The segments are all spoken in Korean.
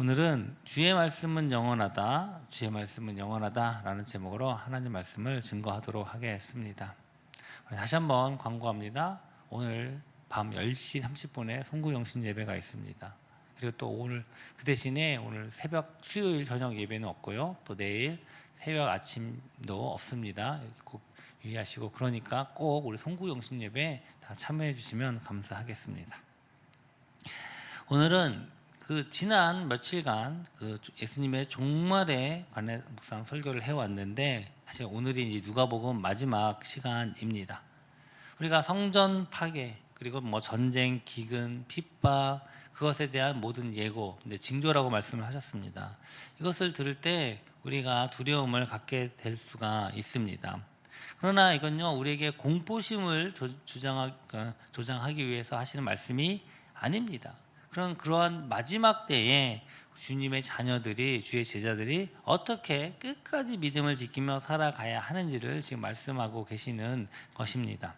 오늘은 주의 말씀은 영원하다, 주의 말씀은 영원하다라는 제목으로 하나님 말씀을 증거하도록 하겠습니다. 다시 한번 광고합니다. 오늘 밤 10시 30분에 송구영신 예배가 있습니다. 그리고 또 오늘 그 대신에 오늘 새벽 수요일 저녁 예배는 없고요. 또 내일 새벽 아침도 없습니다. 꼭 유의하시고 그러니까 꼭 우리 송구영신 예배 다 참여해 주시면 감사하겠습니다. 오늘은 그 지난 며칠간 그 예수님의 종말에 관해 묵상 설교를 해왔는데 사실 오늘이 이제 누가복음 마지막 시간입니다. 우리가 성전 파괴 그리고 뭐 전쟁, 기근, 핍박 그것에 대한 모든 예고, 근데 징조라고 말씀을 하셨습니다. 이것을 들을 때 우리가 두려움을 갖게 될 수가 있습니다. 그러나 이건요 우리에게 공포심을 조, 주장하, 그러니까 조장하기 위해서 하시는 말씀이 아닙니다. 그런 그러한 마지막 때에 주님의 자녀들이 주의 제자들이 어떻게 끝까지 믿음을 지키며 살아가야 하는지를 지금 말씀하고 계시는 것입니다.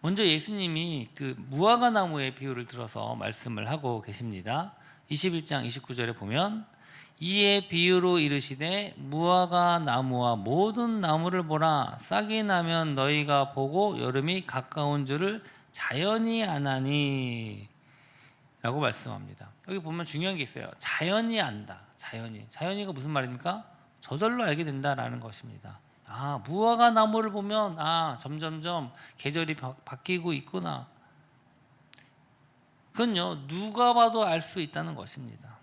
먼저 예수님이 그 무화과 나무의 비유를 들어서 말씀을 하고 계십니다. 21장 29절에 보면 이에 비유로 이르시되 무화과 나무와 모든 나무를 보라 싹이 나면 너희가 보고 여름이 가까운 줄을 자연히 아나니 라고 말씀합니다. 여기 보면 중요한 게 있어요. 자연이 안다. 자연이. 자연이가 무슨 말입니까? 저절로 알게 된다라는 것입니다. 아, 무화과 나무를 보면 아, 점점점 계절이 바, 바뀌고 있구나. 그건요. 누가 봐도 알 수 있다는 것입니다.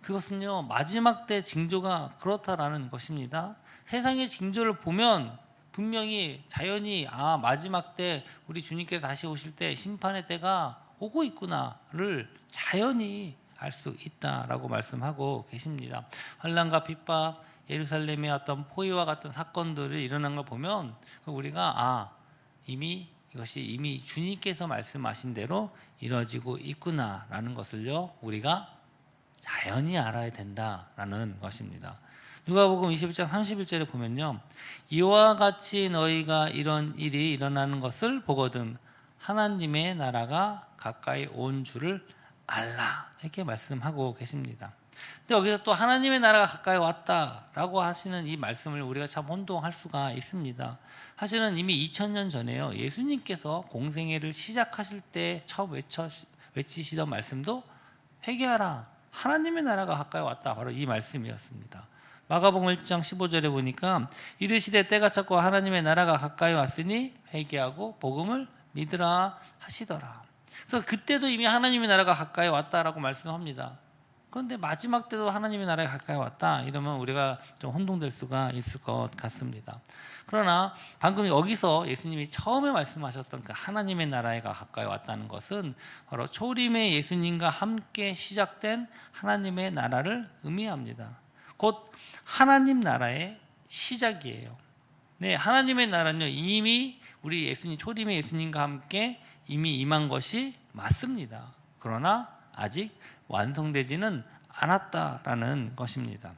그것은요. 마지막 때 징조가 그렇다라는 것입니다. 세상의 징조를 보면 분명히 자연이 아, 마지막 때 우리 주님께서 다시 오실 때 심판의 때가 오고 있구나를 자연히 알 수 있다라고 말씀하고 계십니다. 환란과 핍박, 예루살렘의 어떤 포위와 같은 사건들이 일어난 걸 보면 우리가 아 이미 이것이 이미 주님께서 말씀하신 대로 이루어지고 있구나라는 것을요 우리가 자연히 알아야 된다라는 것입니다. 누가복음 21장 31절에 보면요 이와 같이 너희가 이런 일이 일어나는 것을 보거든 하나님의 나라가 가까이 온 줄을 알라 이렇게 말씀하고 계십니다. 근데 여기서 또 하나님의 나라가 가까이 왔다라고 하시는 이 말씀을 우리가 참 혼동할 수가 있습니다. 사실은 이미 2000년 전에요. 예수님께서 공생애를 시작하실 때 처음 외쳐, 외치시던 말씀도 회개하라. 하나님의 나라가 가까이 왔다. 바로 이 말씀이었습니다. 마가복음 1장 15절에 보니까 이르시되 때가 찼고 하나님의 나라가 가까이 왔으니 회개하고 복음을 믿으라 하시더라. 그래서 그때도 이미 하나님의 나라가 가까이 왔다라고 말씀합니다. 그런데 마지막 때도 하나님의 나라가 가까이 왔다 이러면 우리가 좀 혼동될 수가 있을 것 같습니다. 그러나 방금 여기서 예수님이 처음에 말씀하셨던 그 하나님의 나라가 가까이 왔다는 것은 바로 초림의 예수님과 함께 시작된 하나님의 나라를 의미합니다. 곧 하나님 나라의 시작이에요. 네, 하나님의 나라는요 이미 우리 예수님 초림의 예수님과 함께 이미 임한 것이 맞습니다. 그러나 아직 완성되지는 않았다라는 것입니다.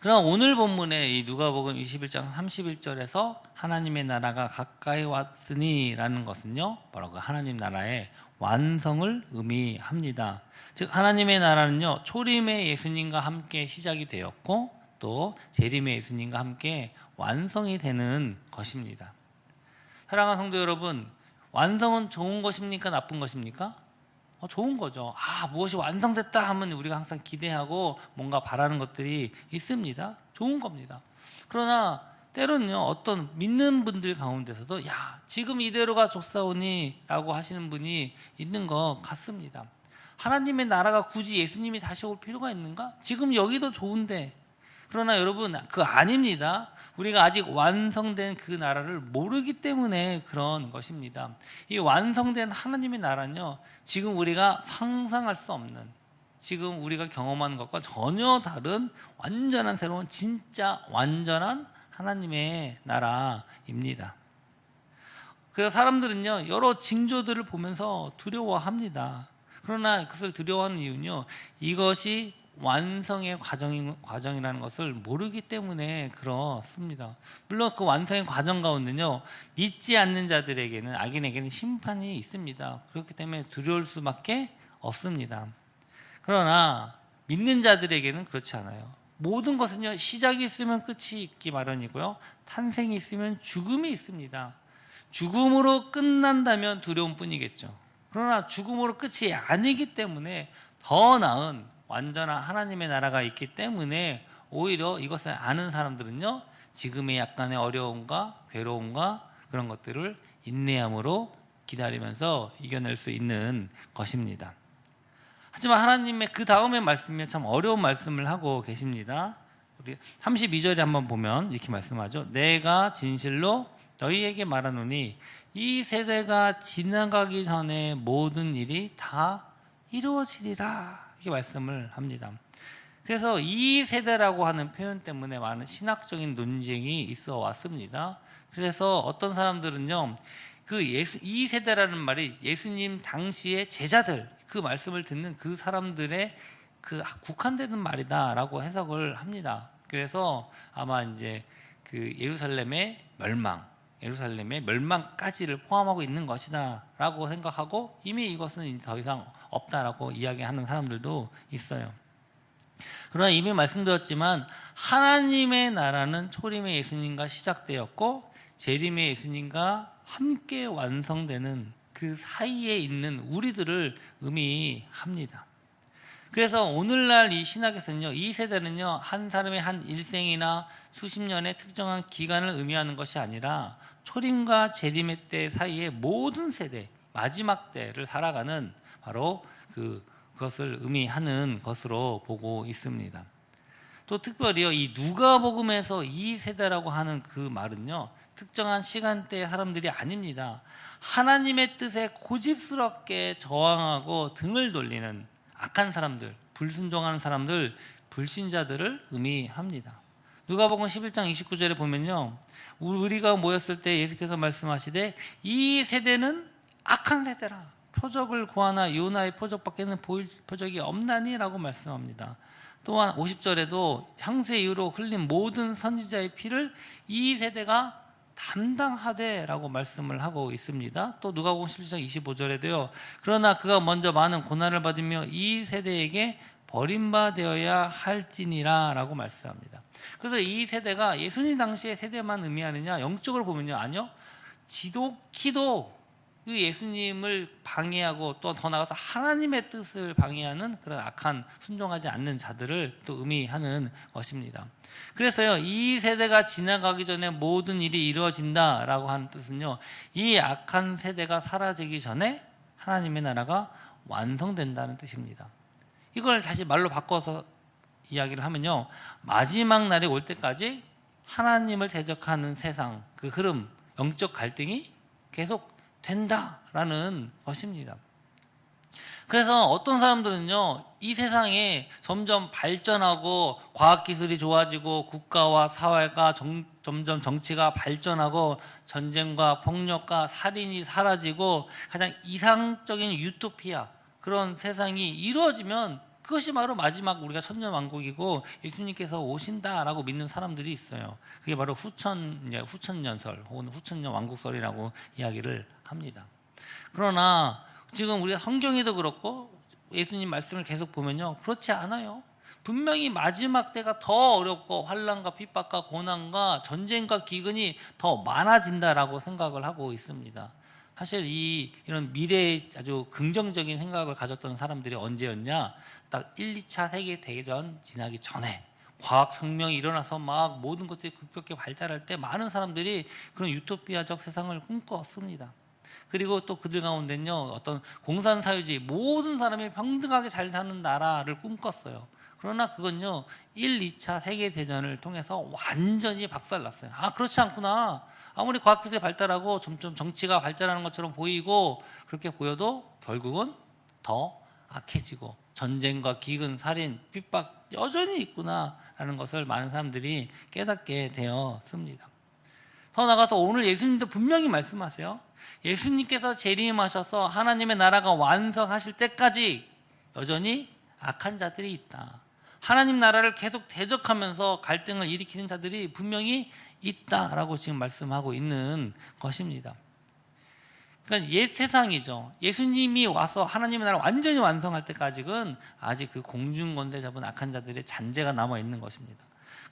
그러나 오늘 본문의 이 누가복음 21장 31절에서 하나님의 나라가 가까이 왔으니라는 것은요, 바로 그 하나님 나라의 완성을 의미합니다. 즉 하나님의 나라는요 초림의 예수님과 함께 시작이 되었고 또 재림의 예수님과 함께 완성이 되는 것입니다. 사랑하는 성도 여러분, 완성은 좋은 것입니까? 나쁜 것입니까? 어, 좋은 거죠. 아, 무엇이 완성됐다 하면 우리가 항상 기대하고 뭔가 바라는 것들이 있습니다. 좋은 겁니다. 그러나 때로는요, 어떤 믿는 분들 가운데서도 야, 지금 이대로가 좋사오니 라고 하시는 분이 있는 것 같습니다. 하나님의 나라가 굳이 예수님이 다시 올 필요가 있는가? 지금 여기도 좋은데. 그러나 여러분, 그 아닙니다. 우리가 아직 완성된 그 나라를 모르기 때문에 그런 것입니다. 이 완성된 하나님의 나라는요, 지금 우리가 상상할 수 없는, 지금 우리가 경험하는 것과 전혀 다른 완전한 새로운 진짜 완전한 하나님의 나라입니다. 그래서 사람들은요, 여러 징조들을 보면서 두려워합니다. 그러나 그것을 두려워하는 이유는요, 이것이 완성의 과정인, 과정이라는 것을 모르기 때문에 그렇습니다. 물론 그 완성의 과정 가운데는요, 믿지 않는 자들에게는, 악인에게는 심판이 있습니다. 그렇기 때문에 두려울 수밖에 없습니다. 그러나 믿는 자들에게는 그렇지 않아요. 모든 것은요 시작이 있으면 끝이 있기 마련이고요 탄생이 있으면 죽음이 있습니다. 죽음으로 끝난다면 두려움뿐이겠죠. 그러나 죽음으로 끝이 아니기 때문에 더 나은 완전한 하나님의 나라가 있기 때문에 오히려 이것을 아는 사람들은요 지금의 약간의 어려움과 괴로움과 그런 것들을 인내함으로 기다리면서 이겨낼 수 있는 것입니다. 하지만 하나님의 그 다음의 말씀이 참 어려운 말씀을 하고 계십니다. 우리 32절에 한번 보면 이렇게 말씀하죠. 내가 진실로 너희에게 말하노니 이 세대가 지나가기 전에 모든 일이 다 이루어지리라 이렇게 말씀을 합니다. 그래서 이 세대라고 하는 표현 때문에 많은 신학적인 논쟁이 있어 왔습니다. 그래서 어떤 사람들은요, 그 예수, 이 세대라는 말이 예수님 당시의 제자들, 그 말씀을 듣는 그 사람들의 그 국한되는 말이다라고 해석을 합니다. 그래서 아마 이제 그 예루살렘의 멸망, 예루살렘의 멸망까지를 포함하고 있는 것이다라고 생각하고 이미 이것은 더 이상 없다라고 이야기하는 사람들도 있어요. 그러나 이미 말씀드렸지만 하나님의 나라는 초림의 예수님과 시작되었고 재림의 예수님과 함께 완성되는 그 사이에 있는 우리들을 의미합니다. 그래서 오늘날 이 신학에서는요, 이 세대는요, 한 사람의 한 일생이나 수십 년의 특정한 기간을 의미하는 것이 아니라 초림과 재림의 때 사이의 모든 세대, 마지막 때를 살아가는 바로 그 그것을 의미하는 것으로 보고 있습니다. 또 특별히요, 이 누가복음에서 이 세대라고 하는 그 말은요, 특정한 시간대의 사람들이 아닙니다. 하나님의 뜻에 고집스럽게 저항하고 등을 돌리는 악한 사람들, 불순종하는 사람들, 불신자들을 의미합니다. 누가복음 11장 29절에 보면요. 우리가 모였을 때 예수께서 말씀하시되 이 세대는 악한 세대라. 표적을 구하나 요나의 표적밖에는 보일 표적이 없나니라고 말씀합니다. 또한 50절에도 창세 이후로 흘린 모든 선지자의 피를 이 세대가 담당하되라고 말씀을 하고 있습니다. 또 누가복음 11장 25절에도요. 그러나 그가 먼저 많은 고난을 받으며 이 세대에게 버림받아야 할지니라라고 말씀합니다. 그래서 이 세대가 예수님 당시의 세대만 의미하느냐? 영적으로 보면요. 아니요. 지독히도 그 예수님을 방해하고 또 더 나아가서 하나님의 뜻을 방해하는 그런 악한 순종하지 않는 자들을 또 의미하는 것입니다. 그래서요 이 세대가 지나가기 전에 모든 일이 이루어진다라고 하는 뜻은요 이 악한 세대가 사라지기 전에 하나님의 나라가 완성된다는 뜻입니다. 이걸 다시 말로 바꿔서 이야기를 하면요 마지막 날이 올 때까지 하나님을 대적하는 세상 그 흐름 영적 갈등이 계속 된다라는 것입니다. 그래서 어떤 사람들은요, 이 세상에 점점 발전하고 과학기술이 좋아지고 국가와 사회가 정, 점점 정치가 발전하고 전쟁과 폭력과 살인이 사라지고 가장 이상적인 유토피아 그런 세상이 이루어지면 그것이 바로 마지막 우리가 천년 왕국이고 예수님께서 오신다라고 믿는 사람들이 있어요. 그게 바로 후천 후천년설 혹은 후천년 왕국설이라고 이야기를 합니다. 그러나 지금 우리가 성경에도 그렇고 예수님 말씀을 계속 보면요. 그렇지 않아요. 분명히 마지막 때가 더 어렵고 환란과 핍박과 고난과 전쟁과 기근이 더 많아진다라고 생각을 하고 있습니다. 사실 이 이런 미래에 아주 긍정적인 생각을 가졌던 사람들이 언제였냐? 딱 1, 2차 세계 대전 지나기 전에 과학 혁명이 일어나서 막 모든 것들이 급격히 발달할 때 많은 사람들이 그런 유토피아적 세상을 꿈꿨습니다. 그리고 또 그들 가운데는요 어떤 공산사회주의 모든 사람이 평등하게 잘 사는 나라를 꿈꿨어요. 그러나 그건요 1, 2차 세계 대전을 통해서 완전히 박살났어요. 아 그렇지 않구나. 아무리 과학 기술이 발달하고 점점 정치가 발전하는 것처럼 보이고 그렇게 보여도 결국은 더 악해지고 전쟁과 기근, 살인, 핍박 여전히 있구나라는 것을 많은 사람들이 깨닫게 되었습니다. 더 나가서 오늘 예수님도 분명히 말씀하세요. 예수님께서 재림하셔서 하나님의 나라가 완성하실 때까지 여전히 악한 자들이 있다. 하나님 나라를 계속 대적하면서 갈등을 일으키는 자들이 분명히 있다라고 지금 말씀하고 있는 것입니다. 그러니까 옛 세상이죠. 예수님이 와서 하나님의 나라 를 완전히 완성할 때까지는 아직 그 공중건대 잡은 악한 자들의 잔재가 남아 있는 것입니다.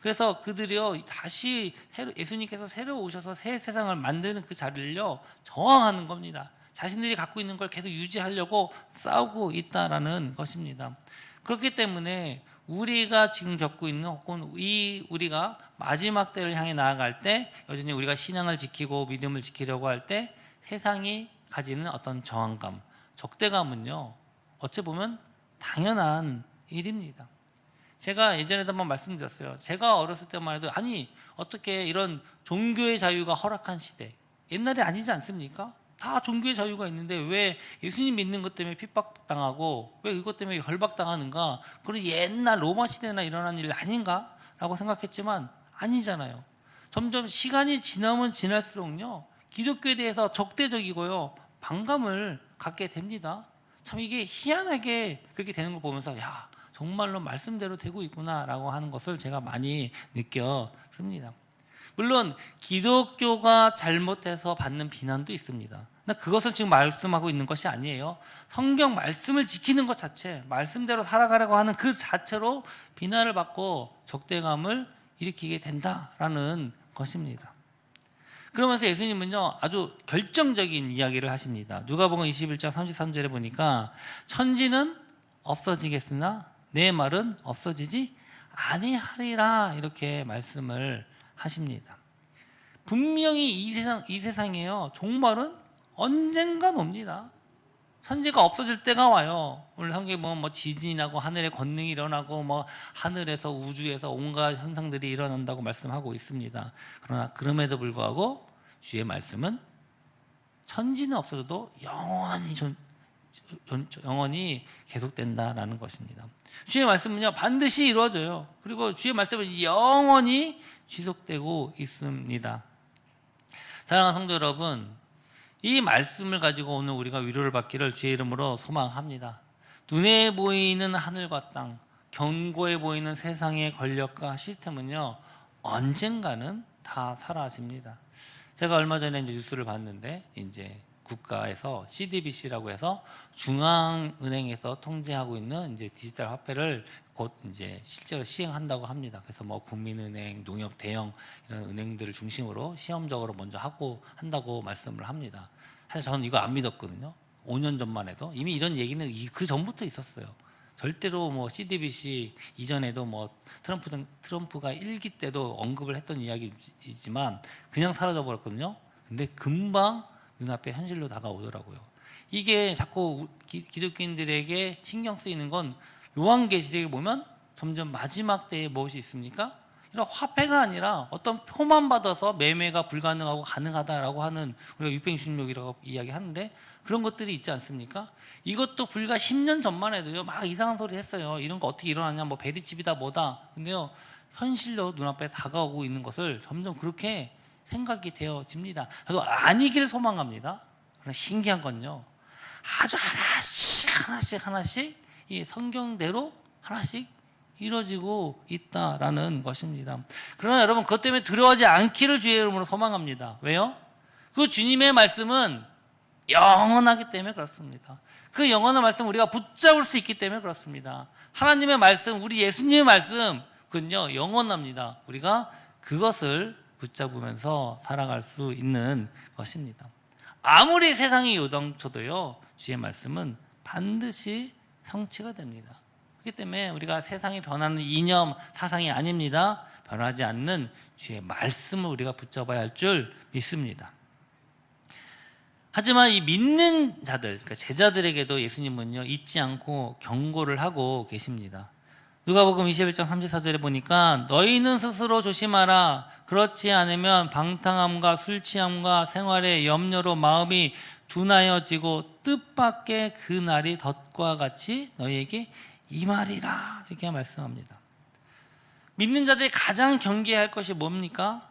그래서 그들이요 다시 예수님께서 새로 오셔서 새 세상을 만드는 그 자리를요 저항하는 겁니다. 자신들이 갖고 있는 걸 계속 유지하려고 싸우고 있다라는 것입니다. 그렇기 때문에 우리가 지금 겪고 있는 혹은 이 우리가 마지막 때를 향해 나아갈 때 여전히 우리가 신앙을 지키고 믿음을 지키려고 할 때 세상이 가지는 어떤 저항감, 적대감은요 어찌 보면 당연한 일입니다. 제가 예전에도 한번 말씀드렸어요. 제가 어렸을 때만 해도 아니 어떻게 이런 종교의 자유가 허락한 시대 옛날에 아니지 않습니까? 다 종교의 자유가 있는데 왜 예수님 믿는 것 때문에 핍박당하고 왜 이것 때문에 결박당하는가? 그런 옛날 로마 시대나 일어난 일 아닌가라고 생각했지만 아니잖아요. 점점 시간이 지나면 지날수록요 기독교에 대해서 적대적이고요 반감을 갖게 됩니다. 참 이게 희한하게 그렇게 되는 걸 보면서 야 정말로 말씀대로 되고 있구나라고 하는 것을 제가 많이 느꼈습니다. 물론 기독교가 잘못해서 받는 비난도 있습니다. 나 그것을 지금 말씀하고 있는 것이 아니에요. 성경 말씀을 지키는 것 자체, 말씀대로 살아가려고 하는 그 자체로 비난을 받고 적대감을 일으키게 된다라는 것입니다. 그러면서 예수님은요 아주 결정적인 이야기를 하십니다. 누가복음 21장 33절에 보니까 천지는 없어지겠으나 내 말은 없어지지 아니하리라 이렇게 말씀을 하십니다. 분명히 이 세상 이 세상에요 종말은 언젠간 옵니다. 천지가 없어질 때가 와요. 오늘 성경에 보면 뭐 지진이 나고 하늘에 권능이 일어나고 뭐 하늘에서 우주에서 온갖 현상들이 일어난다고 말씀하고 있습니다. 그러나 그럼에도 불구하고 주의 말씀은 천지는 없어져도 영원히 존, 전- 영원히 계속된다라는 것입니다. 주의 말씀은요 반드시 이루어져요. 그리고 주의 말씀은 영원히 지속되고 있습니다. 사랑하는 성도 여러분, 이 말씀을 가지고 오늘 우리가 위로를 받기를 주의 이름으로 소망합니다. 눈에 보이는 하늘과 땅, 견고해 보이는 세상의 권력과 시스템은요 언젠가는 다 사라집니다. 제가 얼마 전에 이제 뉴스를 봤는데 이제 국가에서 CDBC라고 해서 중앙은행에서 통제하고 있는 이제 디지털 화폐를 곧 이제 실제로 시행한다고 합니다. 그래서 뭐 국민은행, 농협 대형 이런 은행들을 중심으로 시험적으로 먼저 하고 한다고 말씀을 합니다. 사실 저는 이거 안 믿었거든요. 5년 전만 해도 이미 이런 얘기는 이- 그 전부터 있었어요. 절대로 뭐 CDBC 이전에도 뭐 트럼프 등 트럼프가 일기 때도 언급을 했던 이야기이지만 그냥 사라져 버렸거든요. 근데 금방 눈앞에 현실로 다가오더라고요. 이게 자꾸 기, 기독교인들에게 신경 쓰이는 건 요한계시록에 보면 점점 마지막 때에 무엇이 있습니까? 이런 화폐가 아니라 어떤 표만 받아서 매매가 불가능하고 가능하다라고 하는 우리가 666이라고 이야기하는데 그런 것들이 있지 않습니까? 이것도 불과 10년 전만 해도요 막 이상한 소리 했어요. 이런 거 어떻게 일어나냐 뭐 베리집이다 뭐다. 근데요 현실로 눈앞에 다가오고 있는 것을 점점 그렇게 생각이 되어집니다. 저도 아니길 소망합니다. 그러나 신기한 건요 아주 하나씩 하나씩 하나씩 이 성경대로 하나씩 이루어지고 있다라는 것입니다. 그러나 여러분 그것 때문에 두려워하지 않기를 주의 이름으로 소망합니다. 왜요? 그 주님의 말씀은 영원하기 때문에 그렇습니다. 그 영원한 말씀 우리가 붙잡을 수 있기 때문에 그렇습니다. 하나님의 말씀, 우리 예수님의 말씀, 그건요 영원합니다. 우리가 그것을 붙잡으면서 살아갈 수 있는 것입니다. 아무리 세상이 요동쳐도요 주의 말씀은 반드시 성취가 됩니다. 그렇기 때문에 우리가 세상이 변하는 이념 사상이 아닙니다. 변하지 않는 주의 말씀을 우리가 붙잡아야 할 줄 믿습니다. 하지만 이 믿는 자들, 그러니까 제자들에게도 예수님은요 잊지 않고 경고를 하고 계십니다. 누가복음 21장 34절에 보니까 너희는 스스로 조심하라. 그렇지 않으면 방탕함과 술 취함과 생활의 염려로 마음이 둔하여지고 뜻밖의 그 날이 덫과 같이 너희에게 임하리라 이렇게 말씀합니다. 믿는 자들이 가장 경계해야 할 것이 뭡니까?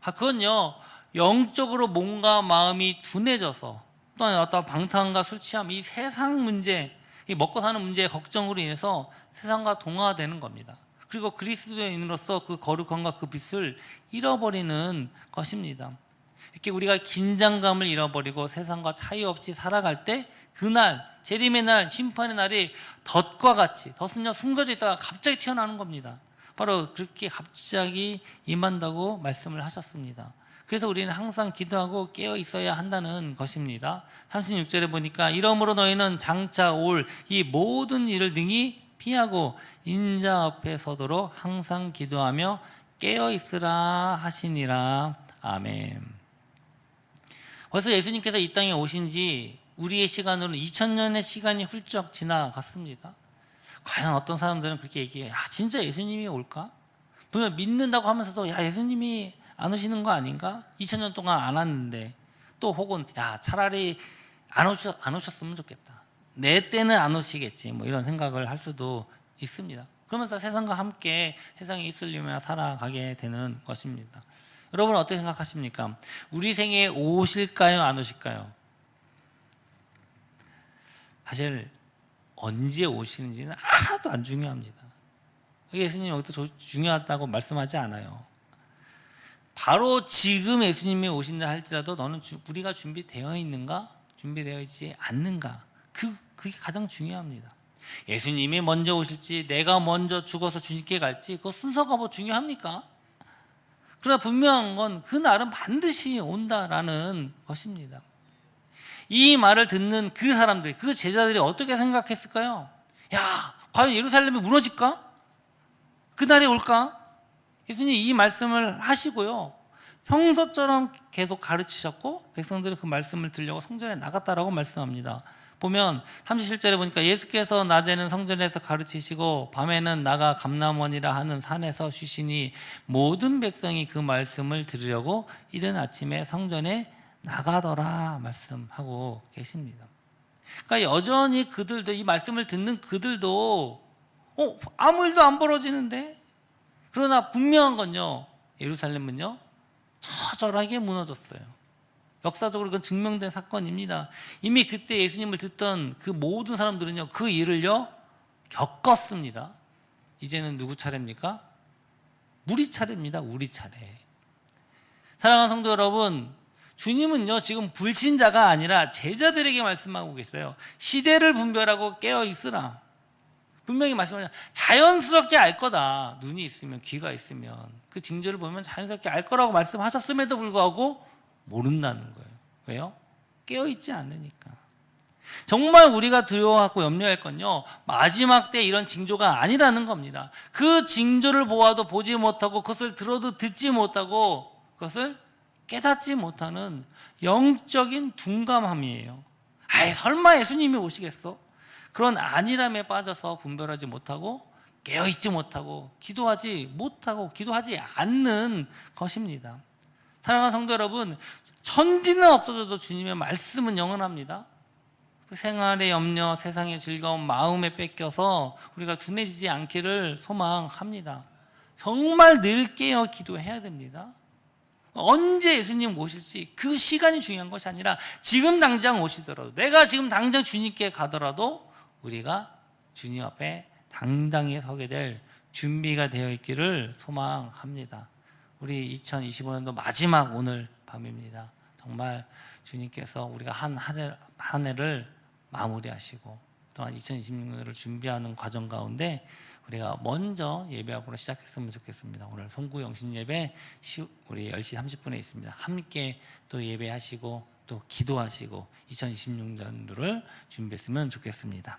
아, 그건요 영적으로 몸과 마음이 둔해져서 또한 어떤 방탕과 술 취함 이 세상 문제 이 먹고 사는 문제의 걱정으로 인해서 세상과 동화되는 겁니다. 그리고 그리스도인으로서 그 거룩함과 그 빛을 잃어버리는 것입니다. 이렇게 우리가 긴장감을 잃어버리고 세상과 차이 없이 살아갈 때 그날 재림의 날 심판의 날이 덫과 같이 덫은요 숨겨져 있다가 갑자기 튀어나오는 겁니다. 바로 그렇게 갑자기 임한다고 말씀을 하셨습니다. 그래서 우리는 항상 기도하고 깨어 있어야 한다는 것입니다. 36절에 보니까 이러므로 너희는 장차 올 이 모든 일을 능히 피하고 인자 앞에 서도록 항상 기도하며 깨어 있으라 하시니라. 아멘. 벌써 예수님께서 이 땅에 오신 지 우리의 시간으로는 2000년의 시간이 훌쩍 지나갔습니다. 과연 어떤 사람들은 그렇게 얘기해요. 야, 진짜 예수님이 올까? 분명 믿는다고 하면서도 야, 예수님이 안 오시는 거 아닌가? 2000년 동안 안 왔는데 또 혹은 야, 차라리 안, 오셨, 안 오셨으면 좋겠다. 내 때는 안 오시겠지. 뭐 이런 생각을 할 수도 있습니다. 그러면서 세상과 함께 세상에 있으려면 살아가게 되는 것입니다. 여러분 어떻게 생각하십니까? 우리 생에 오실까요? 안 오실까요? 사실 언제 오시는지는 하나도 안 중요합니다. 예수님 여기서 중요하다고 말씀하지 않아요. 바로 지금 예수님이 오신다 할지라도 너는 주, 우리가 준비되어 있는가? 준비되어 있지 않는가? 그, 그게 가장 중요합니다. 예수님이 먼저 오실지 내가 먼저 죽어서 주님께 갈지 그 순서가 뭐 중요합니까? 그러나 분명한 건 그 날은 반드시 온다라는 것입니다. 이 말을 듣는 그 사람들, 그 제자들이 어떻게 생각했을까요? 야, 과연 예루살렘이 무너질까? 그날이 올까? 예수님 이 말씀을 하시고요. 평소처럼 계속 가르치셨고 백성들은 그 말씀을 들려고 성전에 나갔다라고 말씀합니다. 보면 37절에 보니까 예수께서 낮에는 성전에서 가르치시고 밤에는 나가 감남원이라 하는 산에서 쉬시니 모든 백성이 그 말씀을 들으려고 이른 아침에 성전에 나가더라 말씀하고 계십니다. 그러니까 여전히 그들도 이 말씀을 듣는 그들도 어, 아무 일도 안 벌어지는데 그러나 분명한 건요 예루살렘은요 처절하게 무너졌어요. 역사적으로 그건 증명된 사건입니다. 이미 그때 예수님을 듣던 그 모든 사람들은요 그 일을요 겪었습니다. 이제는 누구 차례입니까? 우리 차례입니다. 우리 차례. 사랑하는 성도 여러분, 주님은요, 지금 불신자가 아니라 제자들에게 말씀하고 계세요. 시대를 분별하고 깨어 있으라. 분명히 말씀하죠. 자연스럽게 알 거다. 눈이 있으면, 귀가 있으면. 그 징조를 보면 자연스럽게 알 거라고 말씀하셨음에도 불구하고 모른다는 거예요. 왜요? 깨어 있지 않으니까. 정말 우리가 두려워하고 염려할 건요, 마지막 때 이런 징조가 아니라는 겁니다. 그 징조를 보아도 보지 못하고, 그것을 들어도 듣지 못하고, 그것을 깨닫지 못하는 영적인 둔감함이에요. 아이, 설마 예수님이 오시겠어? 그런 안일함에 빠져서 분별하지 못하고, 깨어있지 못하고, 기도하지 못하고, 기도하지 않는 것입니다. 사랑하는 성도 여러분, 천지는 없어져도 주님의 말씀은 영원합니다. 생활의 염려, 세상의 즐거움, 마음에 뺏겨서 우리가 둔해지지 않기를 소망합니다. 정말 늘 깨어 기도해야 됩니다. 언제 예수님 오실지 그 시간이 중요한 것이 아니라 지금 당장 오시더라도 내가 지금 당장 주님께 가더라도 우리가 주님 앞에 당당히 서게 될 준비가 되어 있기를 소망합니다. 우리 2025년도 마지막 오늘 밤입니다. 정말 주님께서 우리가 한, 한, 해를 마무리하시고 또한 2026년을 준비하는 과정 가운데 우리가 먼저 예배하고 시작했으면 좋겠습니다. 오늘 송구 영신 예배 우리 10시 30분에 있습니다. 함께 또 예배하시고 또 기도하시고 2026년도를 준비했으면 좋겠습니다.